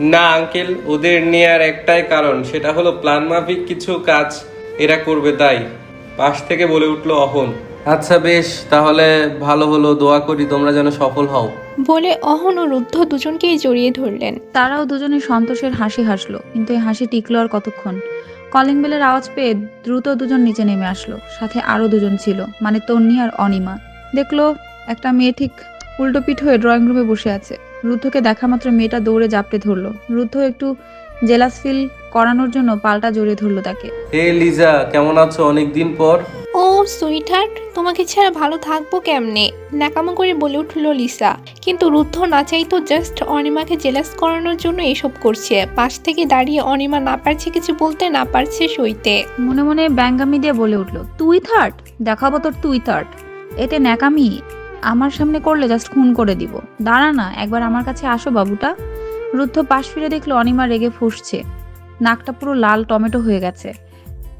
না আঙ্কেল ওদের নেয়ার একটাই কারণ সেটা হলো প্ল্যান মাফিক কিছু কাজ এরা করবে তাই। পাশ থেকে বলে উঠল অহন। আচ্ছা বেশ তাহলে ভালো হলো দোয়া করি তোমরা যেন সফল হও। বলে অহন ও রুদ্ধ দুজনকেই জড়িয়ে ধরলেন। তারাও দুজনে সন্তোষের হাসি হাসলো কিন্তু এই হাসি টিকলো আর কতক্ষণ? কলিং বেলের আওয়াজ পেয়ে দ্রুত দুজন নিচে নেমে আসলো সাথে আরও দুজন ছিল মানে তন্নি আর অনিমা। দেখল একটা মেয়ে ঠিক উল্টো পিঠ হয়ে ড্রয়িং রুমে বসে আছে। রুদ্ধকে দেখা মাত্র মেয়েটা দৌড়ে জাপটে ধরলো। রুদ্ধ একটু জেলাস ফিল করানোর জন্য পাল্টা জড়িয়ে ধরলো তাকে। হে লিজা কেমন আছো? অনেকদিন পর। ও সুইটহার্ট তোমাকে ছাড়া ভালো থাকব কেমনে? ন্যাকামো করে বলে উঠল লিসা। কিন্তু রুদ্ধ না চাইতো জাস্ট অনিমাকে জেলাস করানোর জন্য এসব করছে। পাশ থেকে দাঁড়িয়ে অনিমা না পারছে কিছু বলতে না পারছে সইতে। মনে মনে ব্যাঙ্গামি দিয়ে বলে উঠল তুই থার্ড? দেখাবো তোর তুই থার্ড। এতে ন্যাকামি আমার সামনে করলে জাস্ট খুন করে দিব। দাঁড়া না একবার আমার কাছে আসো বাবুটা। রুদ্ধ পাশ ফিরে দেখল অনিমা রেগে ফুসছে। নাকটা পুরো লাল টমেটো হয়ে গেছে।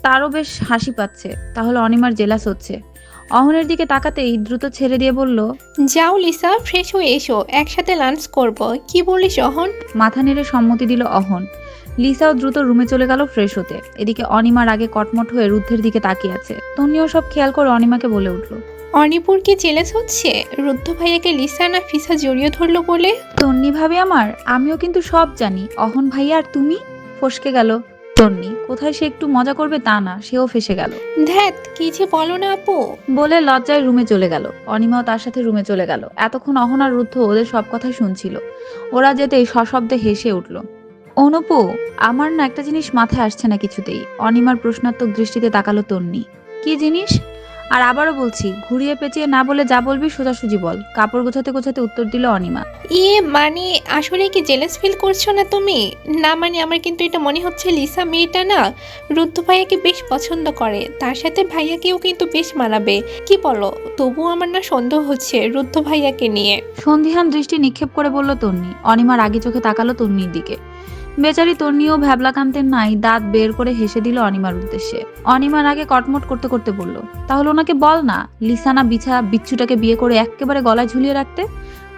তারও বেশ হাসি পাচ্ছে। তাহলে অনিমার জেলাস হচ্ছে। অহনের দিকে তাকাতেই দ্রুত ছেড়ে দিয়ে বলল যাও লিসা ফ্রেশ হয়ে এসো। একসাথে লাঞ্চ করব। কি বলিস অহন? মাথা নেড়ে সম্মতি দিল অহন। লিসাও দ্রুত রুমে চলে গেল ফ্রেশ হতে। এদিকে অনিমার আগে কটমট হয়ে রুদ্ধের দিকে তাকিয়ে আছে। তন্নিও সব খেয়াল করে অনিমাকে বলে উঠল। অনিপুর কি জেলাস হচ্ছে রুদ্ধ ভাইয়াকে লিসা না ফিসা জড়িয়ে ধরলো বলে? তন্নি ভাবে আমার আমিও কিন্তু সব জানি। অহন ভাইয়া আর তুমি? ফসকে গেল। তন্নি কোথায় সে একটু মজা করবে তা না সেও ফেসে গেল। ধ্যাত কি যে বলো না আপু। বলে লজ্জায় রুমে চলে গেল। অনিমাও তার সাথে রুমে চলে গেল। এতক্ষণ অহন আর রুদ্ধ ওদের সব কথাই শুনছিল। ওরা যেতেই সশব্দে হেসে উঠল। অনুপু আমার না একটা জিনিস মাথায় আসছে না কিছুতেই। অনিমার প্রশ্নাত্মক দৃষ্টিতে তাকালো তন্নি। কি জিনিস? আর আবারও বলছি ঘুরিয়ে পেঁচিয়ে না বলে যা বলবি সোজাসুজি বল। কাপড় গোছাতে গোছাতে উত্তর দিল অনিমা। ইয়ে মানে আসলে কি জেলাস ফিল করছ না তুমি? না মানে আমার কিন্তু এটা মনে হচ্ছে লিসা মেয়েটা না রুদ্ধ ভাইয়াকে বেশ পছন্দ করে। তার সাথে ভাইয়াকেও কিন্তু বেশ মানাবে। কি বলো তবুও আমার না সন্দেহ হচ্ছে রুদ্ধ ভাইয়াকে নিয়ে। সন্ধিহান দৃষ্টি নিক্ষেপ করে বলল তন্নি। অনিমার আগে চোখে তাকালো তন্নির দিকে। বেচারি তন্নিও ভ্যাবলা কান্তের নাই, দাঁত বের করে হেসে দিল অনিমার উদ্দেশ্যে। অনিমার আগে কটমট করতে করতে বলল, তাহলে ওনাকে বল না, লিসানা বিছা বিচ্ছুটাকে বিয়ে করে একেবারে গলায় ঝুলিয়ে রাখতে?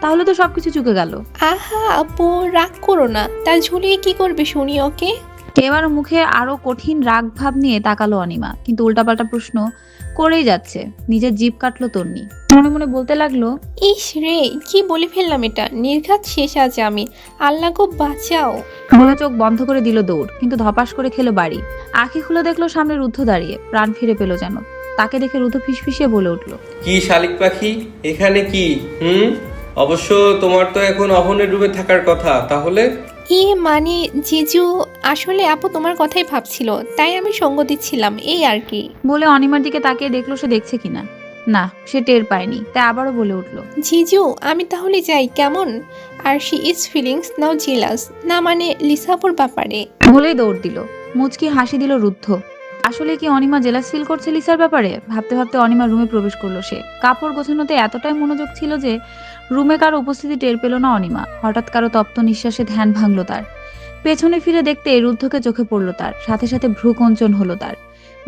তাহলে তো সবকিছু চুকে গেল। আহা আপু রাগ করো না। তা ঝুলিয়ে কি করবে শুনি ওকে? এবার মুখে আরও কঠিন রাগ ভাব নিয়ে তাকালো অনিমা কিন্তু উল্টাপাল্টা প্রশ্ন করেই যাচ্ছে নিজের জিভ কাটলো তন্নি। মনে মনে বলতে লাগল ইস রে কি বলে ফেললাম এটা? নির্ঘাত শেষ আছে আমি। আল্লাহ গো বাঁচাও। বলে চোখ বন্ধ করে দিল দৌড় কিন্তু ধপাস করে খেলো বাড়ি। আঁখি খুলে দেখল সামনে রুদ্ধ দাঁড়িয়ে প্রাণ ফিরে পেল যেন। তাকে দেখে রুদ্ধ ফিসফিসিয়ে বলে উঠল কি শালিক পাখি? এখানে কি? হুম? অবশ্য তোমার তো এখন অহনের রুমে থাকার কথা তাহলে? ই মানে জিজু আসলে আপু তোমার কথাই ভাবছিল তাই আমি সঙ্গ দিচ্ছিলাম এই আর কি। বলে অনিমার দিকে তাকিয়ে দেখল সে দেখছে কিনা। না সে টের পায়নি তাই আবারও বলে উঠল। জিজু আমি তাহলে যাই কেমন? আর she is feelings now jealous না মানে লিসাপুর ব্যাপারে। বলেই দৌড় দিল। মুচকি হাসি দিল রুদ্ধ। আসলে কি অনিমা জেলাস ফিল করছে লিসার ব্যাপারে? ভাবতে ভাবতে অনিমা রুমে প্রবেশ করল সে। কাপড় গোছানোতে এতটাই মনোযোগ ছিল যে রুমে কারও উপস্থিতি টের পেল না অনিমা। হঠাৎ কারও তপ্ত নিঃশ্বাসে ধ্যান ভাঙলো তার। পেছনে ফিরে দেখতে রুদ্ধকে চোখে পড়ল তার। সাথে সাথে ভ্রুকঞ্চন হলো তার।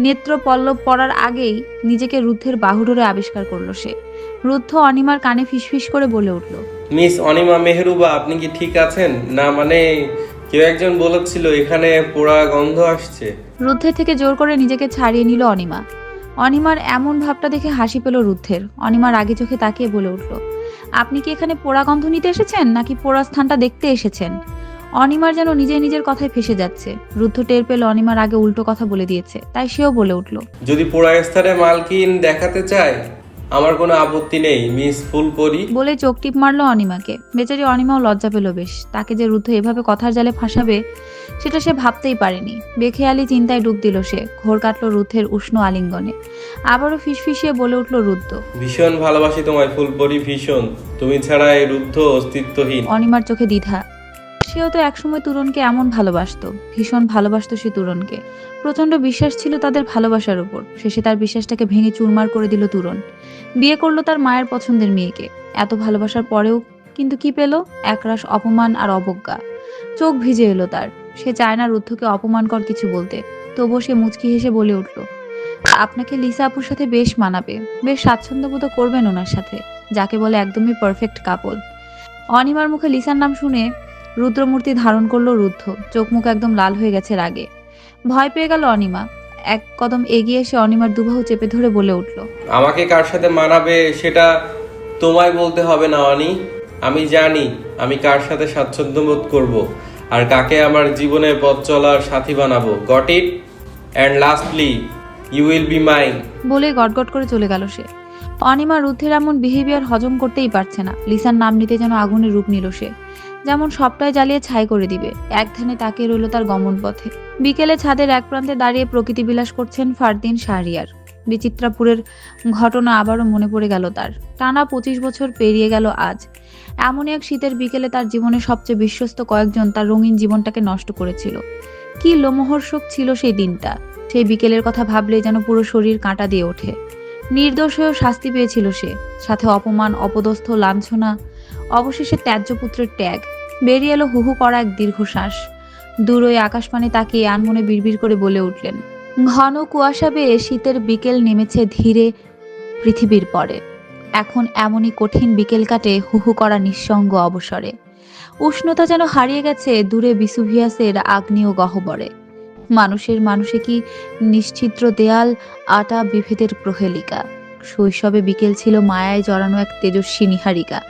নেত্র পল্লব পড়ার আগেই নিজেকে রুদ্ধের বাহুডোরে আবিষ্কার করল সে। রুদ্ধ অনিমার কানে ফিসফিস করে বলে উঠল, মিস অনিমা মেহরুবা, আপনি কি ঠিক আছেন? না মানে কেউ একজন বলেছিল এখানে পোড়া গন্ধ আসছে। রুদ্ধের থেকে জোর করে নিজেকে ছাড়িয়ে নিল অনিমা। অনিমার এমন ভাবটা দেখে হাসি পেল রুদ্ধের। অনিমার আগে চোখে তাকিয়ে বলে উঠল আপনি কি এখানে পোড়া গন্ধ নিতে এসেছেন নাকি পোড়া স্থানটা দেখতে এসেছেন? অনিমার যেন নিজে নিজের কথায় ফেসে যাচ্ছে। রুদ্ধ টের পেল অনিমার আগে উল্টো কথা বলে দিয়েছে তাই সেও বলে উঠল যদি পোড়া স্থানে মালকিন দেখাতে চায় আমার কোনো আপত্তি নেই মিস ফুলপরি বলে চোখ টিপ মারলো অনিমাকে। বেচারি অনিমাও লজ্জা পেল বেশ। তাকে যে রুদ্ধ এভাবে কথার জালে ফাঁসাবে সেটা সে ভাবতেই পারেনি। বেখেয়ালি চিন্তায় ডুব দিল সে। ঘোর কাটলো রুদ্ধের উষ্ণ আলিঙ্গনে। আবারও ফিসফিসিয়ে বলে উঠল রুদ্ধ। ভীষণ ভালোবাসি তোমায় ফুলপরি ভীষণ। তুমি ছাড়া এই রুদ্ধ অস্তিত্বহীন। অনিমার চোখে দ্বিধা। সেও তো একসময় তুরনকে এমন ভালোবাসতো, ভীষণ ভালোবাসতো সে তুরনকে। প্রচণ্ড বিশ্বাস ছিল তাদের ভালোবাসার উপর। শেষে তার বিশ্বাসটাকে ভেঙে চুরমার করে দিল তুরন। বিয়ে করল তার মায়ের পছন্দের মেয়েকে। এত ভালোবাসার পরেও কিন্তু কি পেল? একরাশ অপমান আর অবজ্ঞা। চোখ ভিজে এলো তার। সে চায় না রুদ্ধকে অপমানকর কিছু বলতে। তবুও সে মুচকি হেসে বলে উঠল, আপনাকে লিসা আপুর সাথে বেশ মানাবে। বেশ স্বাচ্ছন্দ্যবোধ করবেন ওনার সাথে, যাকে বলে একদমই পারফেক্ট কাপল। অনিমার মুখে লিসার নাম শুনে রুদ্রমূর্তি ধারণ করল রুদ্ধ। চোখ মুখ একদম লাল হয়ে গেছে রাগে। ভয় পেয়ে গেল অনিমা। এক কদম এগিয়ে এসে অনিমার দুবাহু চেপে ধরে বলে উঠল আমাকে কার সাথে মানাবে সেটা তোমায় বলতে হবে না অনি। আমি জানি আমি কার সাথে স্বাচ্ছন্দ্য বোধ করব আর কাকে আমার জীবনে পথ চলার সাথী বানাবো। Got it and lastly you will be mine বলে গটগট করে চলে গেল সে। অনিমা রুদ্ধের এমন বিহেভিয়ার হজম করতেই পারছে না। লিসার নাম নিতে যেন আগুনের রূপ নিল সে। যেমন সবটাই জ্বালিয়ে ছাই করে দিবে। এক ধ্যানে তাকিয়ে রইল তার গমন পথে। বিকেলে ছাদের এক প্রান্তে দাঁড়িয়ে প্রকৃতি বিলাস করছেন ফারদিন শাহরিয়ার। বিচিত্রাপুরের ঘটনা আবারও মনে পড়ে গেল তার। টানা পঁচিশ বছর পেরিয়ে গেল আজ। এমনই এক শীতের বিকেলে তার জীবনে সবচেয়ে বিশ্বস্ত কয়েকজন তার রঙিন জীবনটাকে নষ্ট করেছিল। কি লোমহর্ষক ছিল সেই দিনটা। সেই বিকেলের কথা ভাবলেই যেন পুরো শরীর কাঁটা দিয়ে ওঠে। নির্দোষ হয়েও শাস্তি পেয়েছিল সে। সাথে অপমান, অপদস্থ, লাঞ্ছনা অবশেষে ত্যায্যপুত্রের ট্যাগ বেরিয়ে এলো হুহু করা এক দীর্ঘশ্বাস। দূর ওই আকাশপানে তাকিয়ে আনমনে বিড়বিড় করে বলে উঠলেন, ঘন কুয়াশা বেয়ে শীতের বিকেল নেমেছে ধীরে পৃথিবীর পরে। এখন এমনই কঠিন বিকেল কাটে হুহু করা নিঃসঙ্গ অবসরে। উষ্ণতা যেন হারিয়ে গেছে দূরে বিসুভিয়াসের আগ্নেয় গহ্বরে। মানুষের মানুষে কি নিশ্চিদ্র দেয়াল, আটা, বিভেদের প্রহেলিকা? শৈশবে বিকেল ছিল মায়ায় জড়ানো এক তেজস্বী নিহারিকা।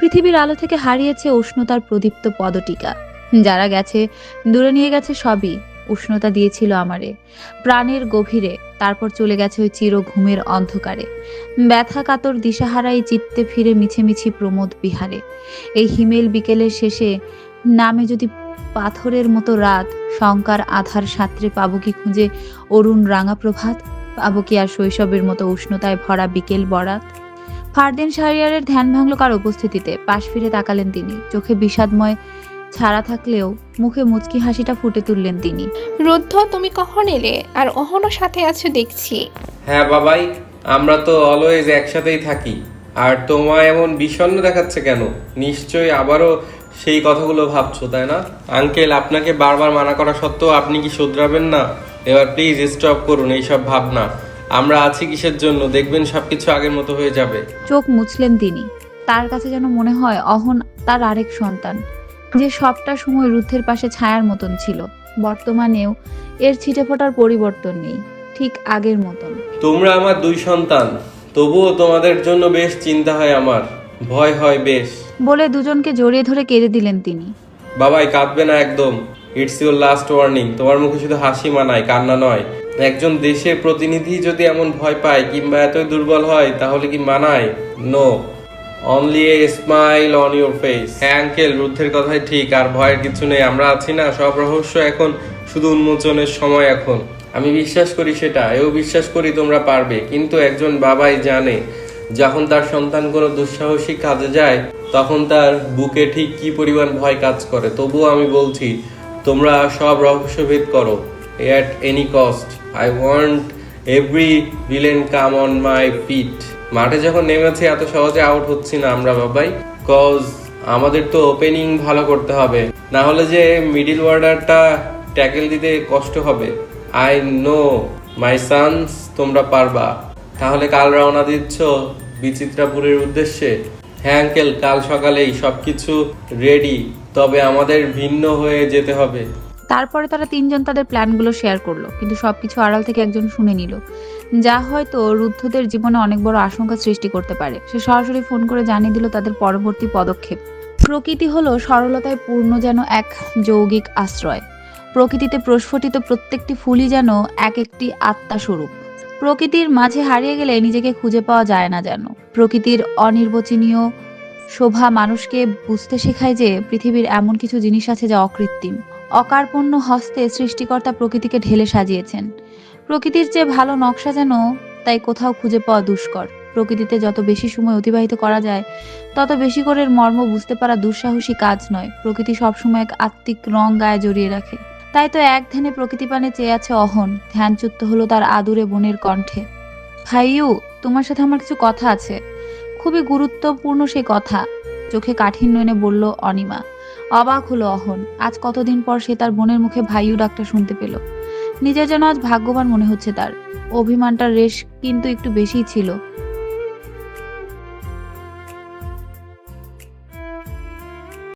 পৃথিবীর আলো থেকে হারিয়েছে উষ্ণতার প্রদীপ্ত পদটিকা। যারা গেছে, দূরে নিয়ে গেছে সবই উষ্ণতা দিয়েছিল আমারে। প্রাণের গভীরে তারপর চলে গেছে ওই চির ঘুমের অন্ধকারে। ব্যথা কাতর দিশাহারাই চিত্তে ফিরে মিছেমিছি প্রমোদ বিহারে। এই হিমেল বিকেলের শেষে নামে যদি পাথরের মতো রাত, শঙ্কার আধার সাঁতরে পাবো কি খুঁজে অরুণ রাঙা প্রভাত পাবো কি আর শৈশবের মতো উষ্ণতায় ভরা বিকেল বরাত। ফারদিন শাহরিয়ারের ধ্যান ভাঙল কার উপস্থিতিতে? পাশ ফিরে তাকালেন তিনি। চোখে বিষাদময় ছাড়া থাকলেও মুখে মুচকি হাসিটা ফুটে তুললেন তিনি। রুদ্ধ তুমি কখন এলে? আর অহনও সাথে আছো দেখছি। হ্যাঁ বাবাই আমরা তো অলওয়েজ একসাথেই থাকি। আর তোমায় এমন বিষণ্ণ দেখাচ্ছে কেন? নিশ্চয়ই আবারও সেই কথাগুলো ভাবছ তাই না? আঙ্কেল আপনাকে বারবার মানা করা সত্ত্বেও আপনি কি শুধরাবেন না? এবার প্লিজ স্টপ করুন এইসব ভাবনা। আমরা আছি কিসের জন্য? দেখবেন সবকিছু আগের মতো হয়ে যাবে। চোখ মুছলেন তিনি। তার কাছে যেন মনে হয় অহন তার আরেক সন্তান যে সবটা সময় রুদ্ধের পাশে ছায়ার মতন ছিল। বর্তমানেও এর ছিটে ফোটার পরিবর্তন নেই ঠিক আগের মতন। তোমরা আমার দুই সন্তান তবুও তোমাদের জন্য বেশ চিন্তা হয় আমার। ভয় হয় বেশ। বলে দুজনকে জড়িয়ে ধরে কেঁদে দিলেন তিনি। বাবাই কাঁদবে না একদম। ইটস ইউর লাস্ট ওয়ার্নিং তোমার মুখে শুধু হাসি মানায়, কান্না নয়। একজন দেশের প্রতিনিধি যদি এমন ভয় পায় কিংবা এতই দুর্বল হয়, তাহলে কি মানায়? No only a smile on your face হ্যাঁ আঙ্কেল, রুদ্ধের কথাই ঠিক, আর ভয়ের কিছু নেই। আমরা আছি না, সব রহস্য এখন, শুধু উন্মোচনের সময় এখন। আমি বিশ্বাস করি সেটা, এও বিশ্বাস করি তোমরা পারবে। কিন্তু একজন বাবাই জানে, যখন তার সন্তান কোনো দুঃসাহসিক কাজে যায়, তখন তার বুকে ঠিক কি পরিমাণ ভয় কাজ করে। তবুও আমি বলছি তোমরা সব রহস্যভেদ করো। At any cost I want every villain come on my feet মাঠে যখন নেমেছে, এত সহজে আউট হচ্ছি না আমরা বাবাই। কজ আমাদের তো ওপেনিং ভালো করতে হবে। না হলে যে মিডিল ওয়ার্ডারটা ট্যাকেল দিতে কষ্ট হবে। আই নো মাই সানস তোমরা পারবা। তাহলে কাল রওনা দিচ্ছ বিচিত্রাপুরের উদ্দেশ্যে। হ্যাঁ আঙ্কেল কাল সকালেই সবকিছু রেডি। তবে আমাদের ভিন্ন হয়ে যেতে হবে। তারপরে তারা তিনজন তাদের প্ল্যানগুলো শেয়ার করল, কিন্তু সবকিছু আড়াল থেকে একজন শুনে নিল। যা হয়তো রুদ্ধদের জীবনে অনেক বড় আশঙ্কা সৃষ্টি করতে পারে। সে সরাসরি ফোন করে জানিয়ে দিল তাদের পরবর্তী পদক্ষেপ। প্রকৃতি হলো সরলতায় পূর্ণ যেন এক যৌগিক আশ্রয়। প্রকৃতিতে প্রস্ফুটিত প্রত্যেকটি ফুলই যেন এক একটি আত্মা স্বরূপ প্রকৃতির মাঝে হারিয়ে গেলে নিজেকে খুঁজে পাওয়া যায় না যেন। প্রকৃতির অনির্বচনীয় শোভা মানুষকে বুঝতে শেখায় যে পৃথিবীর এমন কিছু জিনিস আছে যা অকৃত্রিম। অকার্পণ্য হস্তে সৃষ্টিকর্তা প্রকৃতিকে ঢেলে সাজিয়েছেন। প্রকৃতির যে ভালো নকশা যেন তাই কোথাও খুঁজে পাওয়া দুষ্কর। প্রকৃতিতে যত বেশি সময় অতিবাহিত করা যায়, তত বেশি করে মর্ম বুঝতে পারা দুঃসাহসী কাজ নয়। প্রকৃতি সবসময় এক আত্মিক রং গায়ে জড়িয়ে রাখে। তাই তো এক ধ্যানে প্রকৃতি পানে চেয়ে আছে অহন। ধ্যানচ্যুত হলো তার আদুরে বোনের কণ্ঠে। ভাইউ তোমার সাথে আমার কিছু কথা আছে। খুবই গুরুত্বপূর্ণ সেই কথা। চোখে কাঠিন্য এনে বলল অনিমা। অবাক হলো অহন। আজ কতদিন পর সে তার বোনের মুখে ভাইউ ডাকটা শুনতে পেল। নিজের যেন আজ ভাগ্যবান মনে হচ্ছে তার। অভিমানটার রেশ কিন্তু একটু বেশিই ছিল।